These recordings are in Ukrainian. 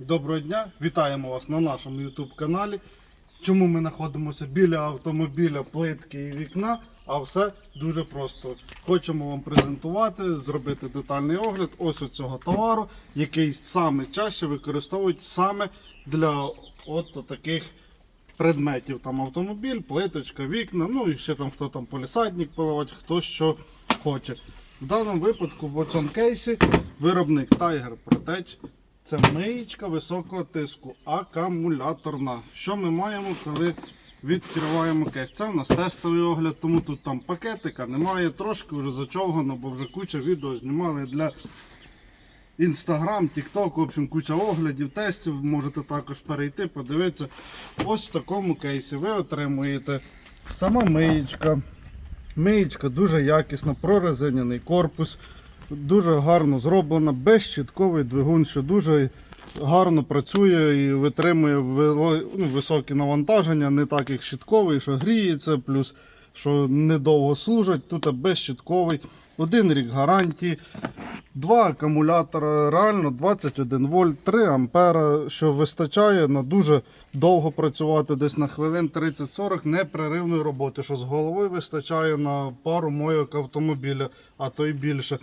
Доброго дня, вітаємо вас на нашому YouTube каналі. Чому ми знаходимося біля автомобіля, плитки і вікна? А все дуже просто. Хочемо вам презентувати, зробити детальний огляд ось у цього товару, який саме чаще використовують саме для от таких предметів. Там автомобіль, плиточка, вікна, ну і ще там хто там полісадник поливати, хто що хоче. В даному випадку в цьому кейсі виробник Tiger Protect це миєчка високого тиску, акумуляторна. Що ми маємо, коли відкриваємо кейс? Це у нас тестовий огляд, тому тут там пакетика немає, трошки вже зачовгано, бо вже куча відео знімали для Instagram, TikTok, в общем, куча оглядів, тестів. Можете також перейти, подивитися. Ось в такому кейсі ви отримуєте сама миєчка. Миєчка дуже якісна, прорезиняний корпус. Дуже гарно зроблена, безщітковий двигун, що дуже гарно працює і витримує ну, високі навантаження, не так як щітковий, що гріється, плюс що недовго служить. Тут безщітковий, один рік гарантії, два акумулятора, реально 21 вольт, 3 ампера, що вистачає на дуже довго працювати, десь на хвилин 30-40 непреривної роботи, що з головою вистачає на пару мойок автомобіля, а то й більше.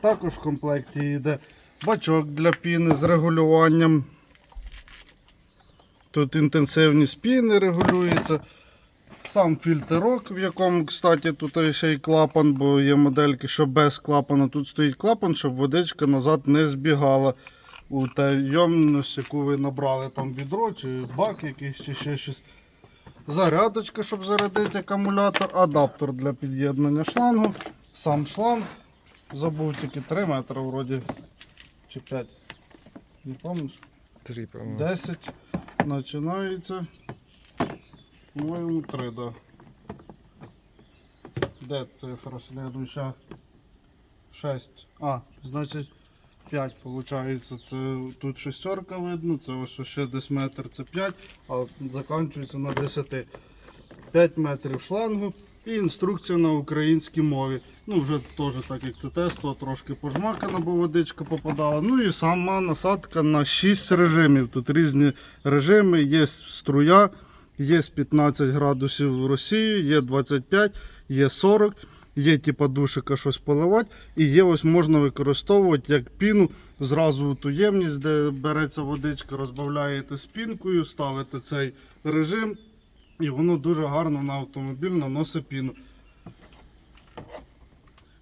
Також в комплекті йде бачок для піни з регулюванням. Тут інтенсивність піни регулюється. Сам фільтрок, в якому, кстати, тут ще й клапан, бо є модельки, що без клапана. Тут стоїть клапан, щоб водичка назад не збігала у те йомність, яку ви набрали там відро, чи бак якийсь, чи ще щось. Зарядочка, щоб зарядити акумулятор, адаптер для під'єднання шлангу, сам шланг. Забув тільки 3 метри вроді. Чи 5. Не пам'ятаєш? Три, по-моему. 10 починається. По-моєму, 3, да. Де цифра слідуюча? 6. А, значить 5 виходить. Це тут шестерка видно, це ось ще десь метр, це 5, а закінчується на 10. 5 метрів шлангу і інструкція на українській мові. Ну, вже теж так як це тесто, трошки пожмакана, бо водичка попадала. Ну і сама насадка на 6 режимів. Тут різні режими, є струя, є 15 градусів в Росії, є 25, є 40. Є типа душика щось поливати, і є ось можна використовувати як піну зразу у ту ємність, де береться водичка, розбавляєте з пінкою, ставите цей режим, і воно дуже гарно на автомобіль наносить піну.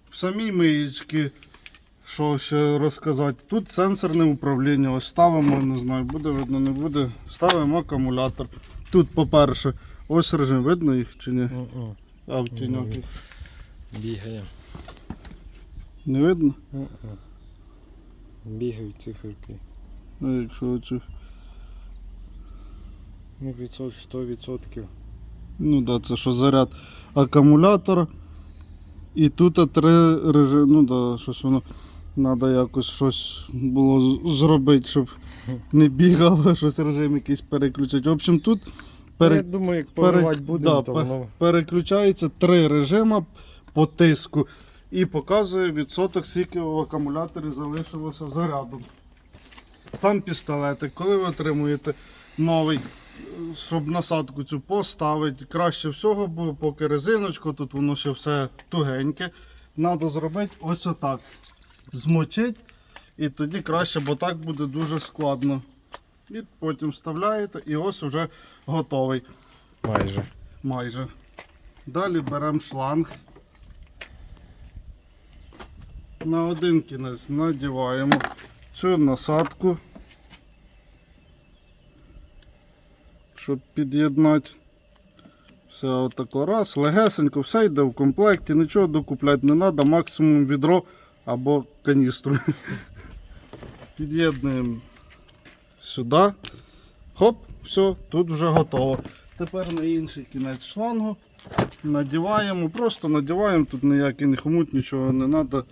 В самій миєчці, що ще розказати, тут сенсорне управління. Ось ставимо, не знаю, буде видно, не буде. Ставимо акумулятор. Тут, по-перше, ось режим, видно їх чи ні? А в тіньок їх Бігає. не видно? М-м. Бігають циферки. Ну, якщо оцю. Ну, відсот, 100%. Ну да, це що заряд акумулятора. І тут три режими. Ну да, щось воно. Треба якось щось було зробити, щоб не бігало, щось режим якийсь переключити. В общем, тут пере... Я думаю, як перек- будемо, да, то воно... переключається три режими по тиску і показує відсоток, скільки в акумуляторі залишилося заряду. Сам пістолетик, коли ви отримуєте новий, щоб насадку цю поставити, краще всього, бо поки резиночка, тут воно ще все тугеньке. Треба зробити ось отак. Змочить і тоді краще, бо так буде дуже складно. І потім вставляєте і ось уже готовий Майже. майже. Далі беремо шланг. На один кінець надіваємо цю насадку, щоб під'єднати. Все отако раз, легесенько, все йде в комплекті, нічого докупляти не треба, максимум відро або каністру. Під'єднуємо сюди. Хоп, все, тут вже готово. Тепер на інший кінець шлангу надіваємо, просто надіваємо, тут ніякий не хомут, нічого не треба.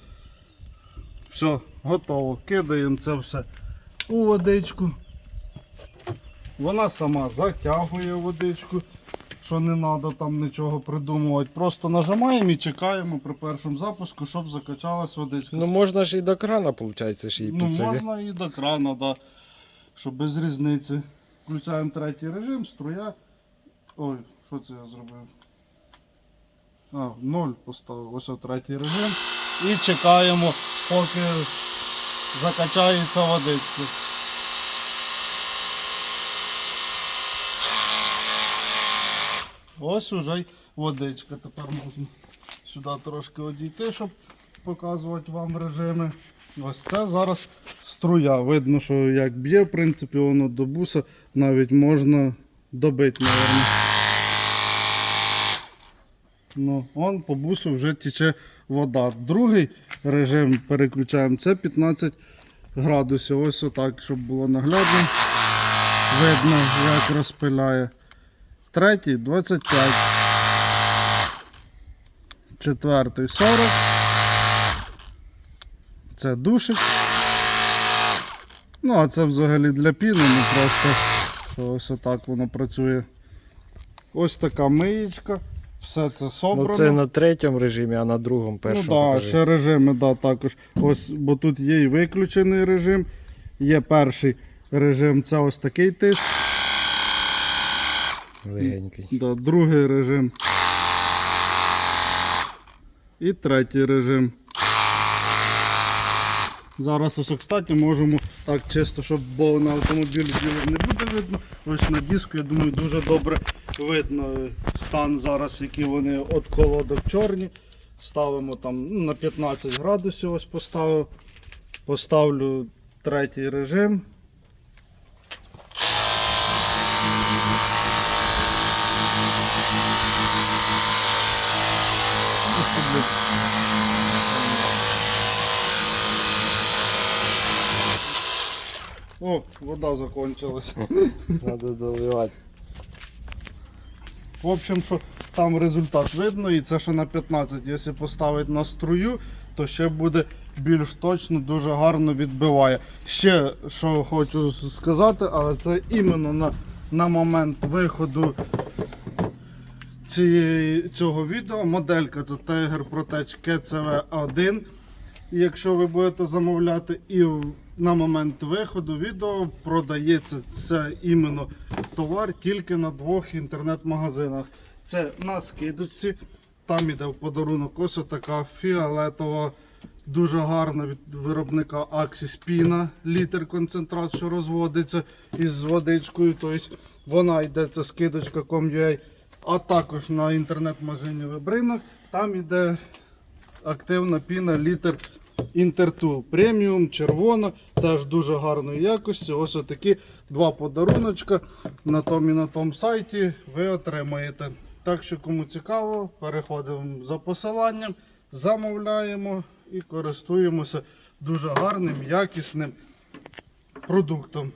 Все, готово. Кидаємо це все у водичку. Вона сама затягує водичку, що не треба там нічого придумувати. Просто нажимаємо і чекаємо при першому запуску, щоб закачалась водичка. Ну можна ж і до крана, виходить, ж її Ну, можна і до крана, да. що без різниці. Включаємо третій режим, струя. Ой, що це я зробив? А, ноль поставив. Ось третій режим. І чекаємо, поки закачається водичка. Ось уже й водичка. Тепер можна сюди трошки одійти, щоб показувати вам режими. Ось це зараз струя. Видно, що як б'є, в принципі, воно до буса навіть можна добити, мабуть. Ну, он по бусу вже тече вода. Другий режим переключаємо. Це 15 градусів. Ось отак, щоб було наглядно. Видно, як розпиляє. Третій 25. Четвертий 40. Це душик. Ну, а це взагалі для піни, ну просто що ось отак воно працює. Ось така миєчка. Все це собрано. Ну це на третьому режимі, а на другому Ну першому. так, да, ще режими, да, також. Ось, бо тут є і виключений режим. Є перший режим, це ось такий тиск. Легенький. Да, другий режим. І третій режим. Зараз ось, кстати, можемо так чисто, щоб бо на автомобілі не буде видно. Ось на диску, я думаю, дуже добре видно стан зараз, які вони від колодок чорні. Ставимо там ну, на 15 градусів ось поставив. Поставлю третій режим. О, вода закончилась. Треба доливати. В общем, що там результат видно, і це що на 15. Якщо поставити на струю, то ще буде більш точно, дуже гарно відбиває. Ще що хочу сказати, але це іменно на, на момент виходу цієї, цього відео. Моделька це Tiger Protect KCV1. І Якщо ви будете замовляти, і на момент виходу відео продається це іменно товар тільки на двох інтернет-магазинах. Це на скидочці. Там іде в подарунок ось така фіолетова, дуже гарна від виробника Axis Pina, літр концентрат, що розводиться із водичкою. Тобто вона йде, це скидочка com.ua. А також на інтернет-магазині Вебринок. Там іде активна піна літр Intertool преміум, червона, теж дуже гарної якості. Ось такі два подаруночка на тому і на тому сайті ви отримаєте. Так що, кому цікаво, переходимо за посиланням, замовляємо і користуємося дуже гарним, якісним продуктом.